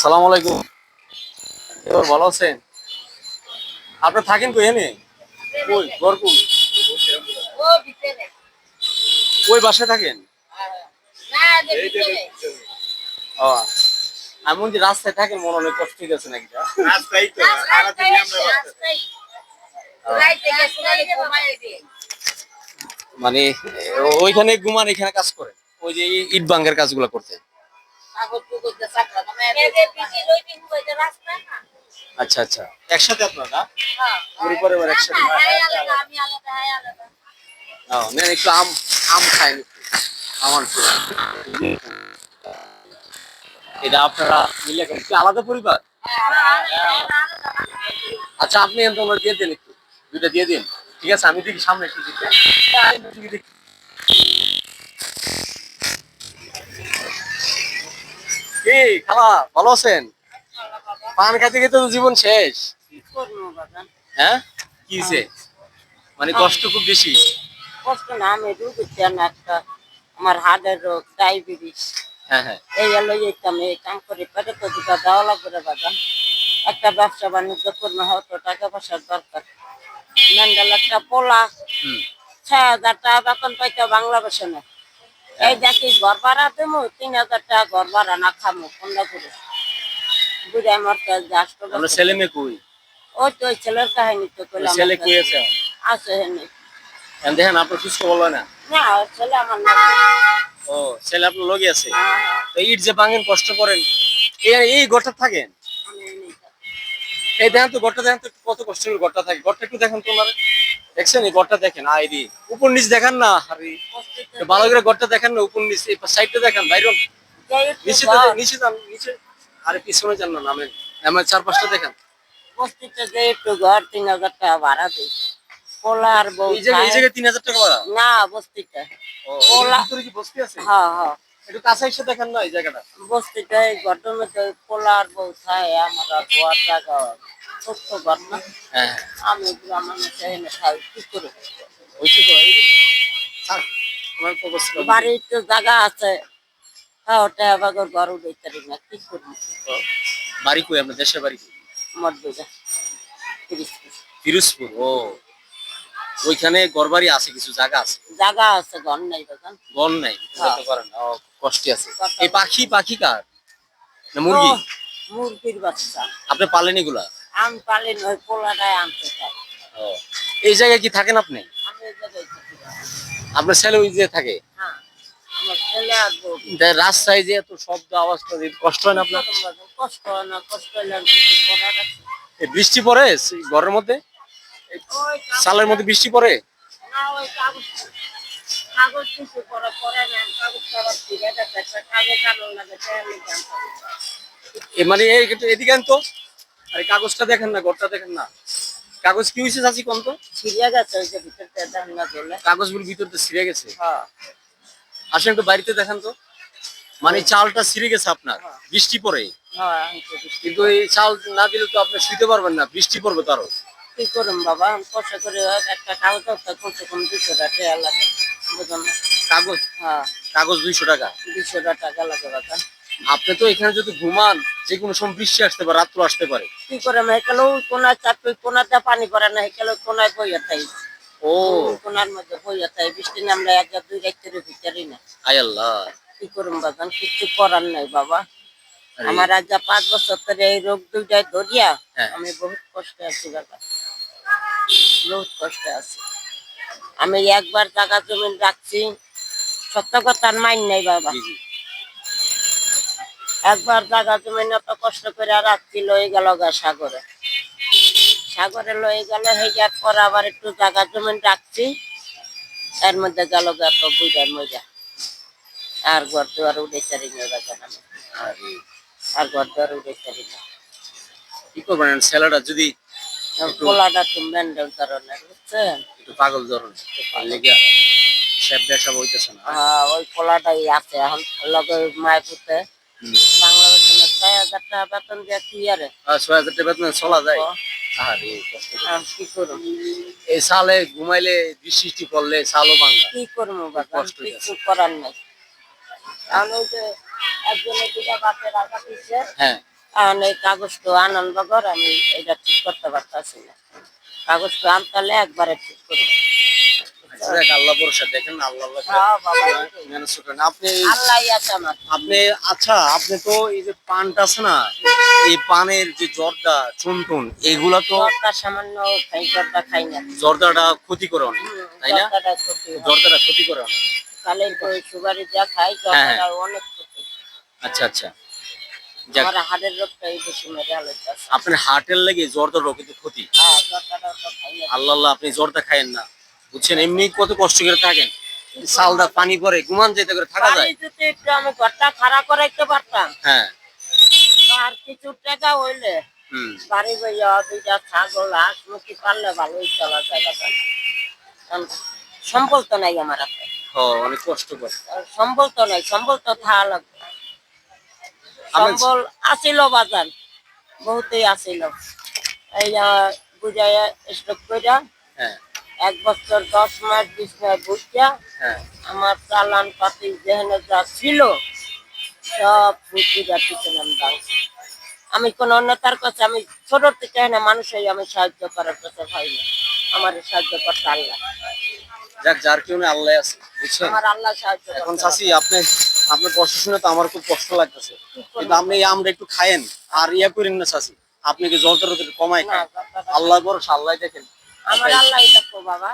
সালাম আলাইকুম। এবার ভালো আছেন? আপনি থাকেন কই এনে? কই? গরকুল ওই বাসায় থাকেন? ও এমন যে রাস্তায় থাকেন মনে অনেক কষ্ট ঠিক আছে নাকি মানে ওইখানে ঘুমান এখানে কাজ করে ওই যে ইট বাঙ্গের কাজগুলো করতে আচ্ছা আচ্ছা। একসাথে আপনারা? পরিবারে একসাথে? একটু আম আম খাই আমার এটা আপনারা মিলে আলাদা পরিবার? আচ্ছা আপনি দিয়ে দিন একটু। দুইটা দিয়ে দিন। ঠিক আছে আমি দেখি সামনে একটু দিতে কি খালা ভালো আছেন? পান খাইতে খেতে তো জীবন শেষ। হ্যাঁ? কি মানে কষ্ট খুব বেশি। কষ্ট না আমি রুগীতে একটা আমার হার্টের রোগ ডায়াবেটিস। হ্যাঁ হ্যাঁ। এই এই কাম করে পেটে তো দুটা দেওয়া লাগবে রে বাজান একটা ব্যবসা বাণিজ্য করলে হয়তো টাকা পয়সার দরকার। একটা পোলা। ছয় হাজার টাকা বেতন পাইতে বাংলাদেশে না। এই দেখি ঘর ভাড়া দেবো তিন হাজার টাকা ঘর ভাড়া না খামো কোনটা করে বুড়ে আমার কাছে আমরা ছেলে মেয়ে কই? ওই তো ছেলের কাহিনী তো করলাম ছেলে কই আছে? আছে হেনে। দেখেন আপনার সুস্থ বলল না? না ছেলে আমার না ও ছেলে আপনার লগে আছে? হ্যাঁ, তো ইট যে ভাঙেন কষ্ট করেন। এই এই ঘরটা থাকেন? এই দেখেন তো ঘরটা দেখেন তো কত কষ্ট করে ঘরটা থাকে। ঘরটা একটু দেখেন তোমার দেখছেন এই ঘরটা দেখেন? আইরি উপর নিচ দেখেন না আরে। ভালো করে ঘরটা দেখেন না উপর নিচ সাইডটা দেখেন বাইরে নিচে নিচে যান নিচে। আরে পিছনে যান না নামেন। আমার চার পাঁচটা দেখেন যে একটু ঘর তিন হাজার টাকা ভাড়া দিই। পোলার বউ এই জায়গায় এই জায়গায় তিন হাজার টাকা ভাড়া? না বস্তিতে। ও ওলা- ভিতরে কি বসতি আছে? হ্যাঁ হ্যাঁ। একটু কাছে এসে দেখেন না এই জায়গাটা। বস্তিতে এই ঘরটার মধ্যে পোলার বউ খায় আমার আর জায়গা ছোট্ট ঘর না। হ্যাঁ আমি গ্রাম মানুষ এনে খাই কি করে? ওইটা তো এই স্যার আমার তো অবস্থা ভালো। বাড়ির তো জায়গা আছে। হ্যাঁ ওটা আবার ঘর উঠাইতে পারি না কি করব? বাড়ি কই আপনার? দেশের বাড়ি কই? তিরিশ পিস ও। ওইখানে ঘরবাড়ি আছে কিছু জায়গা আছে? জায়গা আছে ঘর নাই বাগান। গন নাই হ্যাঁ। বলতে পারেন কষ্টে আছে। এই পাখি পাখি কার? না মুরগি? মুরগির বাচ্চা। আপনি পালেন এগুলা? আমি পালি ওই পোলাটাই আনতে চাই। ও এই জায়গায় কি থাকেন আপনি? আপনার ছেলে ওই যে থাকে। হ্যাঁ রাস্তায় যে এত শব্দ আওয়াজ কষ্ট হয় না আপনার? কষ্ট হয় না কষ্ট বৃষ্টি পড়ে ঘরের মধ্যে? সালের মধ্যে বৃষ্টি পড়ে? মানে এদিকে তো আরে কাগজটা দেখেন না ঘরটা দেখেন না। কাগজ কি হয়েছে চাচি কম তো? ছিঁড়ে গেছে ওই যে ভিতর থেকে ধান না দিলে কাগজগুলো ভিতরতে ছিঁড়ে গেছে? হ্যাঁ। আসেন একটু বাড়িতে দেখেন তো। মানে চালটা ছিঁড়ে গেছে আপনার বৃষ্টি পড়ে। হ্যাঁ আমি তো বুঝি। কিন্তু এই চাল না দিলে তো আপনি শুইতে পারবেন না বৃষ্টি পড়বে তো আরও। কি করুন বাবা কষ্ট করে একটা কাগজ কমসে কম দুশো টাকা লাগে কাগজ? হ্যাঁ। কাগজ দুইশো টাকা? দুশো টাকা লাগে বাবা। আপনি তো এখানে যদি ঘুমান যে কোনো সময় বৃষ্টি আসতে পারে রাত্র আসতে পারে। কি করে না হেকালে ওই কোনায় চাপে কোনাতে পানি পড়ে না হেকালে কোনায় বইয়া থাই। ও। কোনার মধ্যে বইয়া থাই বৃষ্টি নামলে এক যা দুই রাত্রে ভিতরেই না। আয় আল্লাহ। কি করুন বাগান কিছু করার নাই বাবা। আমার আজ পাঁচ বছর ধরে এই রোগ দুইটাই ধরিয়া হ্যাঁ। আমি বহুত কষ্টে আছি বাবা। বহুত কষ্টে আছি। আমি একবার জায়গা জমিন রাখছি সত্য কথার মাইন নাই বাবা। একবার জায়গা জমিন এত কষ্ট করে রাখছি লয়ে গেল গা সাগরে। সাগরে লয়ে গেল হইয়ার পর আবার একটু জায়গা জমিন রাখছি। এর মধ্যে গেল গা তো বুঝার মজা আর ঘর দুয়ার উঠে চারি নিয়ে বাগান আমি আর। ঘর দুয়ার উঠে চারি না। কি করবেন ছেলেটা যদি পোলাটা তো মেন্ডেল ধরনের বুঝছেন? একটু পাগল ধরনের লেগে সব ব্যবসা হইতেছে না। হ্যাঁ, ওই পোলাটাই আছে এখন লগে মায় পুতে। হুম। বাংলাদেশে না ছয় হাজার টাকা বেতন দিয়ে কি আরে? আর ছয় হাজার টাকা বেতন চলা যায়। আরে কি এই সালে ঘুমাইলে বৃষ্টি পড়লে সালও ভাঙা কি করব বাবা? কিছু করার নাই। ওই যে একজনে দুটা বাপের রাখা দিচ্ছে হ্যাঁ। এই কাগজটা আনন্দ ঘর আমি এটা ঠিক করতে পারতাছি না। কাগজটা আনতালে একবারে ঠিক করি আল্লাহ ভরসা দেখেন আল্লাহ আল্লাহ করে। হ্যাঁ, বাবা, ম্যানেজ করেন। আপনি আচ্ছা আপনি তো এই যে পানটা আছে না এই পানের যে জর্দা চুনটুন এগুলা তো সামান্য জর্দা খাই না। জর্দাটা ক্ষতি করে অনেক তাই না? জর্দাটা ক্ষতি হয়। জর্দাটা করে অনেক তাহলে সুগারে যা খাই হ্যাঁ, জর্দাটা অনেক ক্ষতি। আচ্ছা আচ্ছা। আলোচনা আপনার হার্টের লেগে জর্দা রোগ ক্ষতি। আল্লাহ আপনি জর্দা খায়েন না। বুঝছেন? এমনি কত কষ্ট করে থাকেন। সালদা পানি পরে ঘুমান যেতে করে থাকা যায়। যদি একটু আমি ঘরটা খাড়া করাইতে পারতাম হ্যাঁ। আর কিছু টাকা হইলে বাড়ি দুইটা ছাগল হাঁস মুখি পারলে ভালোই চলা জায়গাটা সম্বল তো নাই আমার হাতে। অনেক কষ্ট করে। সম্বল তো নাই সম্বল তো থাকা লাগবে। সম্বল আসিল বাজার বহুতেই আসিল। এই বুঝাই স্টক কইরা হ্যাঁ। এক বছর দশ মাস বিশ মাস বুঝছা হ্যাঁ। আমার চালান পাতি যেখানে যা ছিল সব বুঝিরা পিছনে আমি আমি কোন নেতার কাছে আমি ছোট থেকে না মানুষই আমি সাহায্য করার কাছে পাই না। আমার সাহায্য করতে আল্লাহ। যাক যার কেউ আল্লাহ আছে বুঝছেন? আমার আল্লাহ সাহায্য এখন চাষি আপনি আপনার কষ্ট শুনে তো আমার খুব কষ্ট লাগতেছে। কিন্তু আপনি আমরা একটু খায়েন আর ইয়া করেন না চাষি আপনি কি জল খান। আল্লাহ বড় আল্লাহ দেখেন। আমার আল্লাহ দেখো বাবা।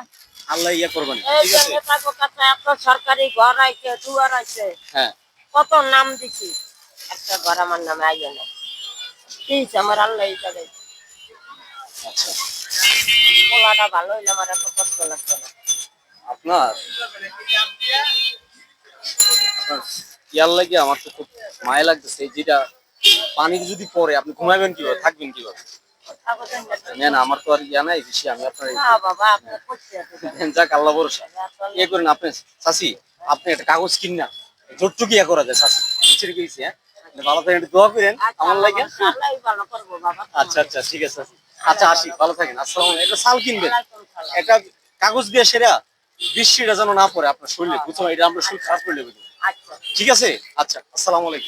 আল্লাহ ইয়া করবেন ঠিক আছে? কাছে এত সরকারি ঘর আইছে দুয়ার আইছে হ্যাঁ। কত নাম দিছি? একটা ঘর আমার নামে আইয়ে না প্লিজ আমার আল্লাহ আচ্ছা। পোলাটা ভালো হইলে আমার এত কষ্ট লাগতো না। আপনার? আপনার ইয়ার লাগে আমার তো খুব মায়া লাগতেছে যেটা পানি যদি পরে আপনি ঘুমাবেন কীভাবে থাকবেন কীভাবে? আমার তো আর ইয়া নাই বেশি আমি আপনার এই- না বাবা আপনি করতে যাক আল্লাহ ভরসা। ইয়ে করেন আপনি চাষি আপনি একটা কাগজ কিন না যতটুকু ইয়া করা যায় চাষি বুঝছে গেছি হ্যাঁ? ভালো থাকেন দোয়া করেন আমার লাগে। আচ্ছা আচ্ছা ঠিক আছে আচ্ছা আসি ভালো থাকেন আসসালাম একটা শাল কিনবেন। একটা কাগজ দিয়ে সেরা বৃষ্টিটা যেন না পড়ে আপনার শরীরে বুঝছ এটা আমরা শরীর খারাপ করলে আচ্ছা। ঠিক আছে? আচ্ছা আসসালামু আলাইকুম।